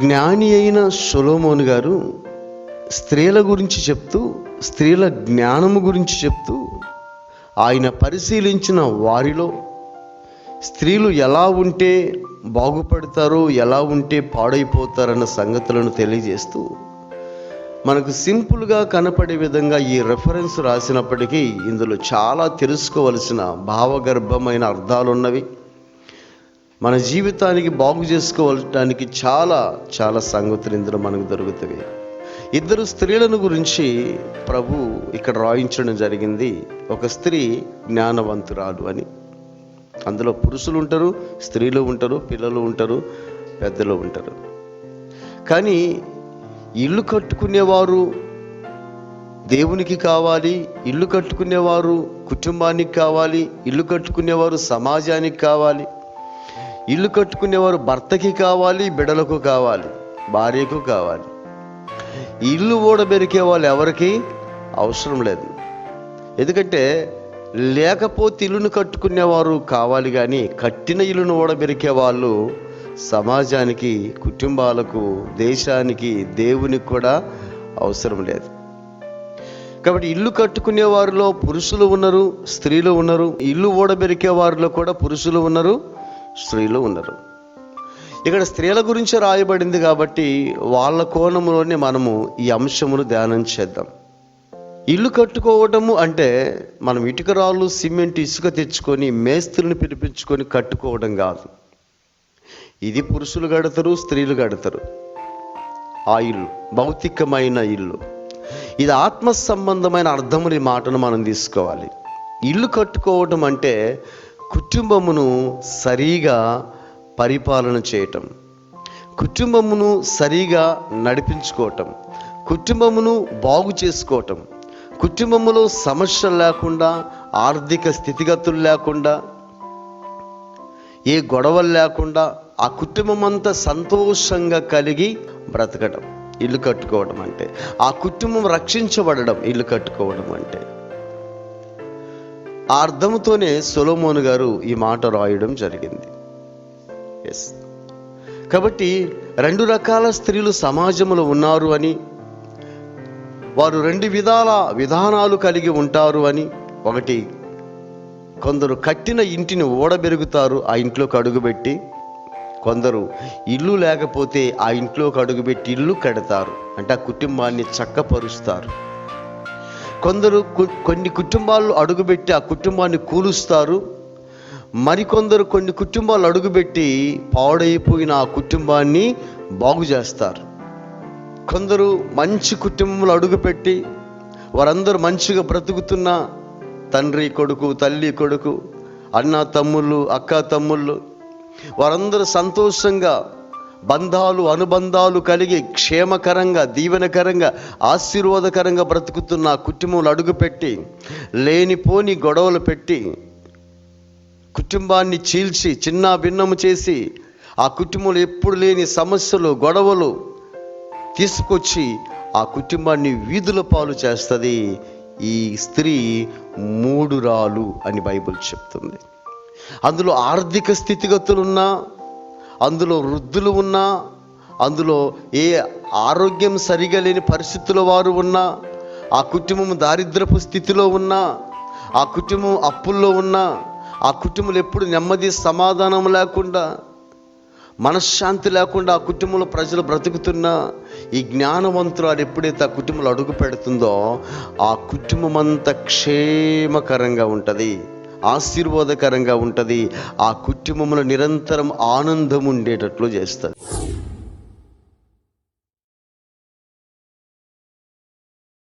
జ్ఞాని అయిన సొలోమోన్ గారు స్త్రీల గురించి చెప్తూ స్త్రీల జ్ఞానము గురించి చెప్తూ ఆయన పరిశీలించిన వారిలో స్త్రీలు ఎలా ఉంటే బాగుపడతారో ఎలా ఉంటే పాడైపోతారన్న సంగతులను తెలియజేస్తూ మనకు సింపుల్గా కనపడే విధంగా ఈ రెఫరెన్స్ రాసినప్పటికీ ఇందులో చాలా తెలుసుకోవలసిన భావగర్భమైన అర్థాలున్నవి. ఉన్నవి మన జీవితానికి బాగు చేసుకోవడానికి చాలా చాలా సంగతులు ఇందులో మనకు దొరుకుతాయి ఇద్దరు స్త్రీలను గురించి ప్రభు ఇక్కడ రాయించడం జరిగింది. ఒక స్త్రీ జ్ఞానవంతురాలు అని. అందులో పురుషులు ఉంటారు స్త్రీలు ఉంటారు పిల్లలు ఉంటారు పెద్దలు ఉంటారు. కానీ ఇల్లు కట్టుకునేవారు దేవునికి కావాలి ఇల్లు కట్టుకునేవారు కుటుంబానికి కావాలి ఇల్లు కట్టుకునేవారు సమాజానికి కావాలి. ఇల్లు కట్టుకునేవారు భర్తకి కావాలి బిడలకు కావాలి భార్యకు కావాలి. ఇల్లు ఓడబెరికే వాళ్ళు ఎవరికి అవసరం లేదు. ఎందుకంటే లేకపోతే ఇల్లును కట్టుకునేవారు కావాలి కానీ కట్టిన ఇల్లును ఓడబెరికే వాళ్ళు సమాజానికి కుటుంబాలకు దేశానికి దేవునికి కూడా అవసరం లేదు. కాబట్టి ఇల్లు కట్టుకునే వారిలో పురుషులు ఉన్నారు స్త్రీలు ఉన్నారు. ఇల్లు ఓడబెరికే వారిలో కూడా పురుషులు ఉన్నారు. స్త్రీలు ఉన్నారు. ఇక్కడ స్త్రీల గురించి రాయబడింది కాబట్టి వాళ్ళ కోణంలోనే మనము ఈ అంశమును ధ్యానం చేద్దాం. ఇల్లు కట్టుకోవటము అంటే మనం ఇటుక రాళ్ళు సిమెంట్ ఇసుక తెచ్చుకొని మేస్త్రిని పిలిపించుకొని కట్టుకోవడం కాదు. ఇది పురుషులు కడతారు స్త్రీలు కడతారు. ఆ ఇల్లు భౌతికమైన ఇల్లు. ఇది ఆత్మ సంబంధమైన అర్థముని మాటను మనం తీసుకోవాలి. ఇల్లు కట్టుకోవటం అంటే కుటుంబమును సరిగా పరిపాలన చేయటం. కుటుంబమును సరిగా నడిపించుకోవటం. కుటుంబమును బాగు చేసుకోవటం. కుటుంబములో సమస్యలు లేకుండా ఆర్థిక స్థితిగతులు లేకుండా ఏ గొడవలు లేకుండా ఆ కుటుంబం అంతా సంతోషంగా కలిగి బ్రతకడం ఇల్లు కట్టుకోవడం అంటే. ఆ కుటుంబం రక్షించబడడం ఇల్లు కట్టుకోవడం అంటే. ఆ అర్థంతోనే సొలోమోన్ గారు ఈ మాట రాయడం జరిగింది. ఎస్ కాబట్టి రెండు రకాల స్త్రీలు సమాజంలో ఉన్నారు అని వారు రెండు విధాల విధానాలు కలిగి ఉంటారు అని ఒకటి కొందరు కట్టిన ఇంటిని ఓడబెరుగుతారు ఆ ఇంట్లోకి అడుగుపెట్టి. కొందరు ఇల్లు లేకపోతే ఆ ఇంట్లోకి అడుగుపెట్టి ఇల్లు కడతారు అంటే ఆ కుటుంబాన్ని చక్కపరుస్తారు. కొందరు కు- కొన్ని కుటుంబాలు అడుగుపెట్టి ఆ కుటుంబాన్ని కూలుస్తారు. మరికొందరు కొన్ని కుటుంబాలు అడుగుపెట్టి పాడైపోయిన ఆ కుటుంబాన్ని బాగు చేస్తారు. కొందరు మంచి కుటుంబంలో అడుగుపెట్టి వారందరూ మంచిగా బ్రతుకుతున్న తండ్రి కొడుకు తల్లి కొడుకు అన్న తమ్ముళ్ళు అక్క తమ్ముళ్ళు వారందరూ సంతోషంగా బంధాలు అనుబంధాలు కలిగి క్షేమకరంగా దీవెనకరంగా ఆశీర్వాదకరంగా బ్రతుకుతున్న కుటుంబంలో అడుగుపెట్టి లేనిపోని గొడవలు పెట్టి కుటుంబాన్ని చీల్చి చిన్న భిన్నము చేసి ఆ కుటుంబంలో ఎప్పుడు లేని సమస్యలు గొడవలు తీసుకొచ్చి ఆ కుటుంబాన్ని వీధుల పాలు చేస్తుంది. ఈ స్త్రీ మూడురాలు అని బైబిల్ చెప్తుంది. అందులో ఆర్థిక స్థితిగతులున్నా అందులో వృద్ధులు ఉన్నా అందులో ఏ ఆరోగ్యం సరిగా లేని పరిస్థితుల వారు ఉన్నా ఆ కుటుంబం దారిద్రపు స్థితిలో ఉన్నా ఆ కుటుంబం అప్పుల్లో ఉన్నా ఆ కుటుంబంలో ఎప్పుడు నెమ్మది సమాధానం లేకుండా మనశ్శాంతి లేకుండా ఆ కుటుంబంలో ప్రజలు బ్రతుకుతున్నా ఈ జ్ఞానవంతురాలు ఎప్పుడైతే ఆ కుటుంబంలో అడుగు పెడుతుందో ఆ కుటుంబం అంతా క్షేమకరంగా ఉంటుంది. ఆశీర్వాదకరంగా ఉంటుంది. ఆ కుటుంబంలో నిరంతరం ఆనందం ఉండేటట్లు చేస్తుంది.